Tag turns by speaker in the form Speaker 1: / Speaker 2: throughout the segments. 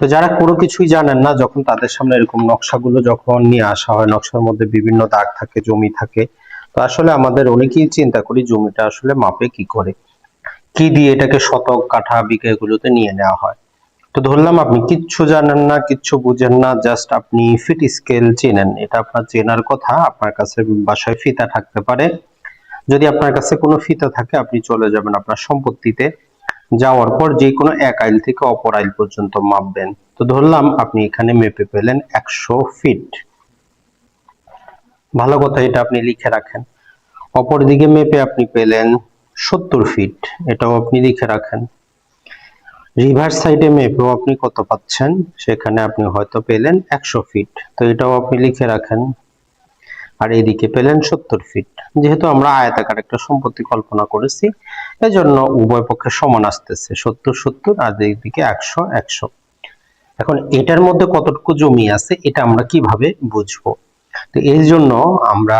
Speaker 1: তো যারা কোনো কিছুই জানেন না, যখন তাদের সামনে এরকম নকশাগুলো যখন নিয়ে আসা হয়, নকশার মধ্যে বিভিন্ন দাগ থাকে, জমি থাকে, তো আসলে আমাদের অনেকেই চিন্তা করি জমিটা আসলে মাপে কি করে, কি দিয়ে এটাকে শতক, কাঠা, বিঘা নিয়ে নেওয়া হয়। তো ধরলাম আপনি কিচ্ছু জানেন না, কিচ্ছু বুঝেন না, জাস্ট আপনি ফিট স্কেল চেনেন। এটা আপনার চেনার কথা, আপনার কাছে বাসায় ফিতা থাকতে পারে। যদি আপনার কাছে কোনো ফিতা থাকে, আপনি চলে যাবেন আপনার সম্পত্তিতে। যাওয়ার পর যে কোনো এক আইল থেকে অপর আইল পর্যন্ত মাপবেন। তো ধরলাম আপনি এখানে মেপে পেলেন একশো ফিট। ভালো কথা, এটা আপনি লিখে রাখেন। অপর দিকে মেপে আপনি পেলেন সত্তর ফিট, এটাও আপনি লিখে রাখেন। রিভার সাইডে মেপেও আপনি কত পাচ্ছেন, সেখানে আপনি হয়তো পেলেন একশো ফিট। তো এটাও আপনি লিখে রাখেন। আর এদিকে পেলেন সত্তর ফিট যেহেতু আমরা আয়তাকার একটা সম্পত্তি কল্পনা করেছি, এজন্য উভয় পক্ষে সমান আসতেছে, সত্তর সত্তর আর এদিকে একশো একশো। এখন এটার মধ্যে কতটুকু জমি আছে, এটা আমরা কীভাবে বুঝব? তো এই জন্য আমরা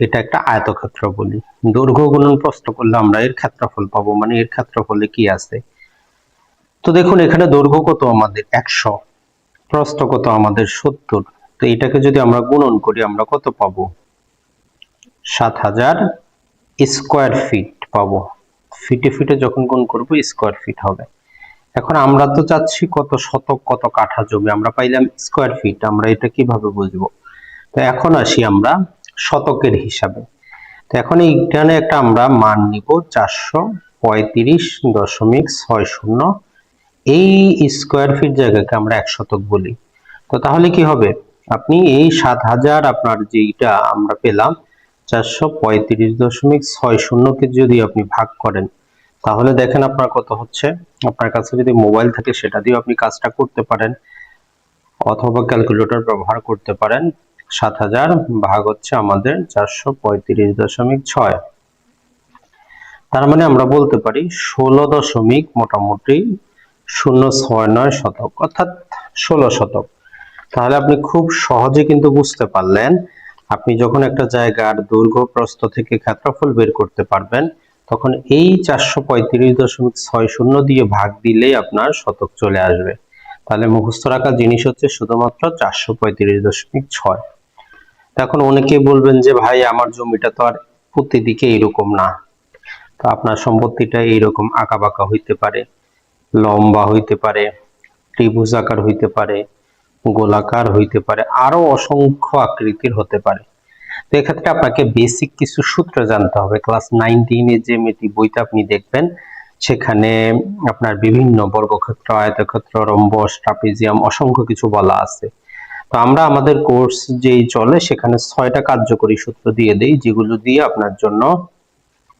Speaker 1: এটা একটা আয়তক্ষেত্র বলি। দৈর্ঘ্য গুণন প্রশ্ন করলে আমরা এর ক্ষেত্রফল পাবো মানে এর ক্ষেত্রফলে কি আছে? তো দেখুন, এখানে দৈর্ঘ্য কত আমাদের? একশো। প্রস্থ কত আমাদের? সত্তর। তো এটাকে যদি আমরা গুণন করি, আমরা কত পাবো? সাত হাজার স্কোয়ার ফিট পাবো। ফিটে ফিটে যখন গুণ করব স্কোয়ার ফিট হবে। এখন আমরা তো চাচ্ছি কত শতক, কত কাঠা জমি। আমরা পাইলাম স্কোয়ার ফিট আমরা এটা কীভাবে বুঝব? তো এখন আসি আমরা শতকের হিসাবে। তো এখন এইখানে একটা আমরা মান নিব, চারশো পঁয়ত্রিশ দশমিক ছয় শূন্য। এই স্কোয়ার ফিট জায়গাকে আমরা এক শতক বলি। তো তাহলে কি হবে? আপনি এই সাত হাজার আপনার যেইটা আমরা পেলাম, চারশো পঁয়ত্রিশ দশমিক ছয় শূন্যকে যদি আপনি ভাগ করেন, তাহলে দেখেন আপনার কত হচ্ছে। আপনার কাছে যদি মোবাইল থাকে, সেটা দিয়েও আপনি কাজটা করতে পারেন, অথবা ক্যালকুলেটর ব্যবহার করতে পারেন। সাত হাজার ভাগ হচ্ছে আমাদের চারশো পঁয়ত্রিশ দশমিক ছয়। তার মানে আমরা বলতে পারি ষোলো দশমিক মোটামুটি শূন্য ছয় নয় শতক, অর্থাৎ ষোলো শতক। তাহলে আপনি খুব সহজে কিন্তু বুঝতে পারলেন। আপনি যখন একটা জায়গার দৈর্ঘ্য প্রস্থ থেকে ক্ষেত্রফল বের করতে পারবেন, তখন এই চারশো পঁয়ত্রিশ দশমিক ছয় শূন্য দিয়ে ভাগ দিলেই আপনার শতক চলে আসবে। তাহলে মুখস্থ রাখা জিনিস হচ্ছে শুধুমাত্র চারশো পঁয়ত্রিশ দশমিক ছয়। এখন অনেকেই বলবেন যে, ভাই, আমার জমিটা তো আর প্রতিদিকে এরকম না। তো আপনার সম্পত্তিটা এইরকম আঁকা বাঁকা হইতে পারে, লম্বা হইতে পারে, ত্রিভুজ আকার হইতে পারে গোলাকার হইতে পারে আরও অসংখ্য আকৃতির হতে পারে। তো এক্ষেত্রে আপনাকে বেসিক কিছু সূত্র জানতে হবে। ক্লাস নাইন টেনের যে মেটি বইটা আপনি দেখবেন, সেখানে আপনার বিভিন্ন বর্গক্ষেত্র, আয়তক্ষেত্র রম্বস ট্রাপিজিয়াম, অসংখ্য কিছু বলা আছে। তো আমরা আমাদের কোর্স যেই চলে, সেখানে ছয়টা কার্যকরী সূত্র দিয়ে দেই, যেগুলো দিয়ে আপনার জন্য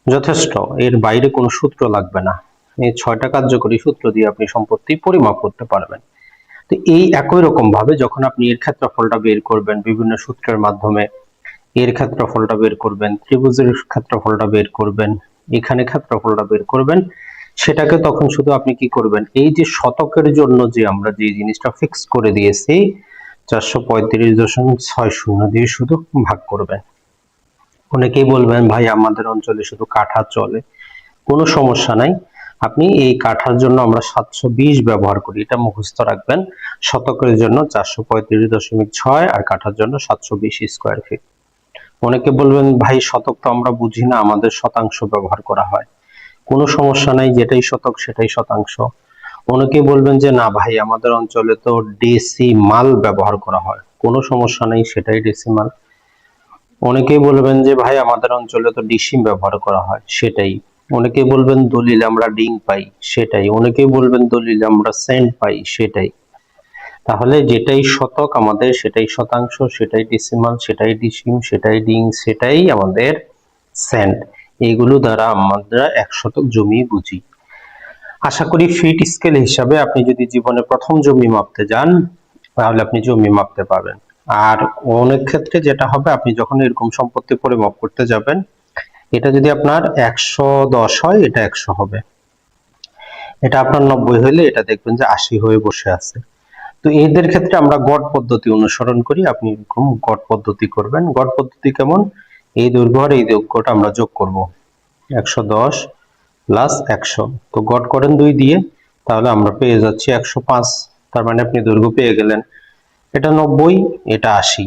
Speaker 1: যথেষ্ট। এর বাইরে কোনো সূত্র লাগবে না। এই ছয়টা কার্যকরী সূত্র দিয়ে আপনি সম্পত্তি পরিমাপ করতে পারবেন। তো এই একই রকম ভাবে যখন আপনি এর ক্ষেত্রফলটা বের করবেন, বিভিন্ন সূত্রের মাধ্যমে এর ক্ষেত্রফলটা বের করবেন, ত্রিভুজের ক্ষেত্রফলটা বের করবেন, এখানে ক্ষেত্রফলটা বের করবেন, সেটাকে তখন শুধু আপনি কি করবেন? এই যে শতকের জন্য যে আমরা যে জিনিসটা ফিক্স করে দিয়েছি, চারশো পঁয়ত্রিশ দশমিক ছয় শূন্য দিয়ে শুধু ভাগ করবেন। অনেকেই বলবেন, ভাই, আমাদের অঞ্চলে শুধু কাঠা চলে। কোনো সমস্যা নাই। আপনি এই কাঠার জন্য আমরা সাতশো বিশ ব্যবহার করি। এটা মুখস্থ রাখবেন। শতকের জন্য চারশো পঁয়ত্রিশ দশমিক ছয় আর কাঠার জন্য সাতশো বিশ স্কোয়ার ফিট অনেকে বলবেন, ভাই, শতক তো আমরা বুঝি না, আমাদের শতাংশ ব্যবহার করা হয়। কোনো সমস্যা নাই, যেটাই শতক সেটাই শতাংশ। অনেকে বলবেন যে, না ভাই, আমাদের অঞ্চলে তো ডেসিমাল ব্যবহার করা হয়। কোনো সমস্যা নেই, সেটাই ডেসিমাল অনেকেই বলবেন যে, ভাই, আমাদের অঞ্চলে তো ডিসিম ব্যবহার করা হয়। সেটাই। অনেকে বলবেন দলিল আমরা ডিং পাই, সেটাই। অনেকে বলবেন দলিল আমরা সেন্ট পাই, সেটাই। তাহলে যেটাই শতক আমাদের, সেটাই শতাংশ, সেটাই ডিসিমাল সেটাই ডিসিম সেটাই ডিং, সেটাই আমাদের সেন্ট। এইগুলো দ্বারা আমরা এক শতক জমি বুঝি। আশা করি ফিট স্কেল হিসাবে আপনি যদি জীবনে প্রথম জমি মাপতে যান, তাহলে আপনি জমি মাপতে পারবেন। আর অনেক ক্ষেত্রে যেটা হবে, আপনি যখন এরকম সম্পত্তি পরিমাপ করতে যাবেন এটা যদি আপনার একশো দশ হয়, এটা একশো হবে। এটা আপনার নব্বই হইলে এটা দেখবেন যে আশি হয়ে বসে আছে। তো এদের ক্ষেত্রে আমরা গড় পদ্ধতি অনুসরণ করি, আপনি এরকম গড় পদ্ধতি করবেন। গড় পদ্ধতি কেমন? এই দৈর্ঘ্য আর এই দৈর্ঘ্যটা আমরা যোগ করব। একশো দশ প্লাস একশো। তো গড় করেন দুই দিয়ে, তাহলে আমরা পেয়ে যাচ্ছি একশো পাঁচ। তার মানে আপনি দৈর্ঘ্য পেয়ে গেলেন। এটা নব্বই, এটা আশি।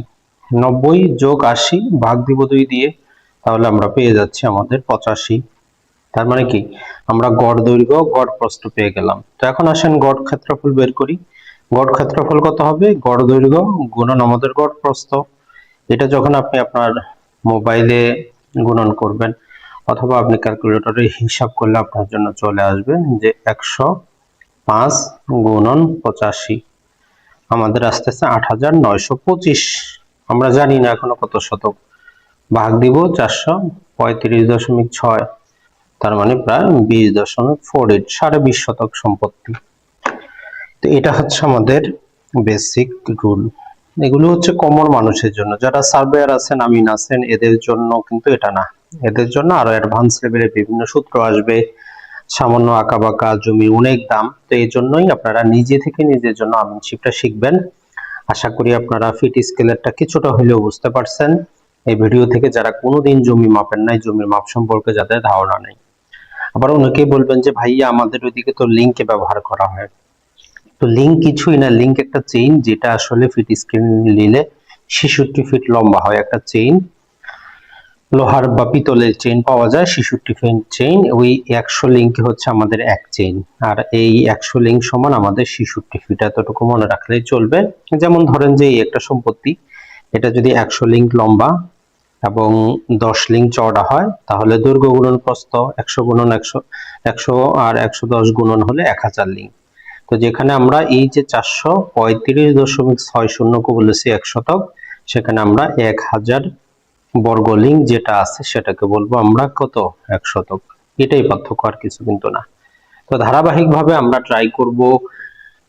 Speaker 1: নব্বই যোগ আশি, ভাগ দিব দুই দিয়ে তাহলে আমরা পেয়ে যাচ্ছি আমাদের পঁচাশি। তার মানে কি? আমরা গড় দৈর্ঘ্য, গড় প্রস্থ পেয়ে গেলাম। তো এখন আসেন গড় ক্ষেত্রফল বের করি। গড় ক্ষেত্রফল কত হবে? গড় দৈর্ঘ্য গুণন আমাদের গড় প্রস্থ। এটা যখন আপনি আপনার মোবাইলে গুণন করবেন, অথবা আপনি ক্যালকুলেটরে হিসাব করলে আপনার জন্য চলে আসবে যে একশো পাঁচ গুণন পঁচাশি। আমাদের আসতেছে আট হাজার নয়শো পঁচিশ। আমরা জানি না এখনও কত শতক। ভাগ দিব চারশো পঁয়ত্রিশ দশমিক ছয়, তার মানে প্রায় বিশ দশমিক ফোর এইট সাড়ে বিশ শতক সম্পত্তি। তো এটা হচ্ছে আমাদের বেসিক রুল এগুলো হচ্ছে কমন মানুষের জন্য। যারা সার্ভেয়ার আছেন, আমিন আছেন, এদের জন্য কিন্তু এটা না। এদের জন্য আরও অ্যাডভান্স লেভেলের বিভিন্ন সূত্র আসবে। সামান্য আঁকা বাঁকা জমি, অনেক দাম। তো এই জন্যই আপনারা নিজে থেকে নিজের জন্য আমিনশিপটা শিখবেন। আশা করি আপনারা ফিট স্কেলেরটা কিছুটা হলেও বুঝতে পারছেন। এই ভিডিও থেকে যারা কোনোদিন জমি মাপেন নাই, জমির মাপ সম্পর্কে যাদের ধারণা নেই। আবার অনেকেই বলবেন যে, ভাইয়া, আমাদের ওইদিকে তো লিঙ্কে ব্যবহার করা হয়। তো লিঙ্ক কিছুই না লিঙ্ক একটা চেইন যেটা আসলে ফিট স্ক্রিন নিলে ছেষট্টি ফিট লম্বা হয় একটা চেইন লোহার বা পিতলের চেইন পাওয়া যায়, ছেষট্টি ফিট চেইন ওই একশো লিঙ্ক হচ্ছে আমাদের এক চেইন আর এই একশো লিঙ্ক সমান আমাদের ছেষট্টি ফিট এতটুকু মনে রাখলেই চলবে। যেমন ধরেন যে, এই একটা সম্পত্তি, এটা যদি একশো লিঙ্ক লম্বা এবং দশ লিঙ্ক চওড়া হয়, তাহলে দৈর্ঘ্য গুণন প্রস্থ একশো গুণন একশো একশো আর একশো দশ গুণন হলে এক হাজার লিঙ্ক। তো যেখানে আমরা এই যে চারশো পঁয়ত্রিশ দশমিক ছয় শূন্যকে বলেছি এক শতক, সেখানে আমরা এক হাজার বর্গ লিঙ্ক যেটা আছে সেটাকে বলব আমরা কত? এক শতক। এটাই পার্থক্য আর কিছু কিন্তু না। তো ধারাবাহিকভাবে আমরা ট্রাই করব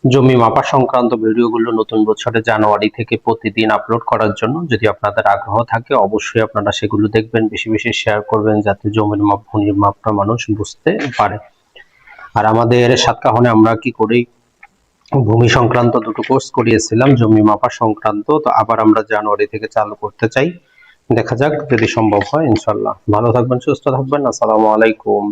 Speaker 1: জমি মাপা সংক্রান্ত ভিডিওগুলো নতুন বছরে জানুয়ারি থেকে প্রতিদিন আপলোড করার জন্য যদি আপনাদের আগ্রহ থাকে, অবশ্যই আপনারা সেগুলো দেখবেন, বেশি বেশি শেয়ার করবেন যাতে জমির মাপ, ভূমির মাপটা মানুষ বুঝতে পারে। আর আমাদের সাতকাহনে আমরা কি করি? ভূমি সংক্রান্ত দুটো কোর্স করিয়েছিলাম, জমি মাপা সংক্রান্ত। তো আবার আমরা জানুয়ারি থেকে চালু করতে চাই। দেখা যাক যদি সম্ভব হয় ইনশাল্লাহ ভালো থাকবেন, সুস্থ থাকবেন। আসসালামু আলাইকুম।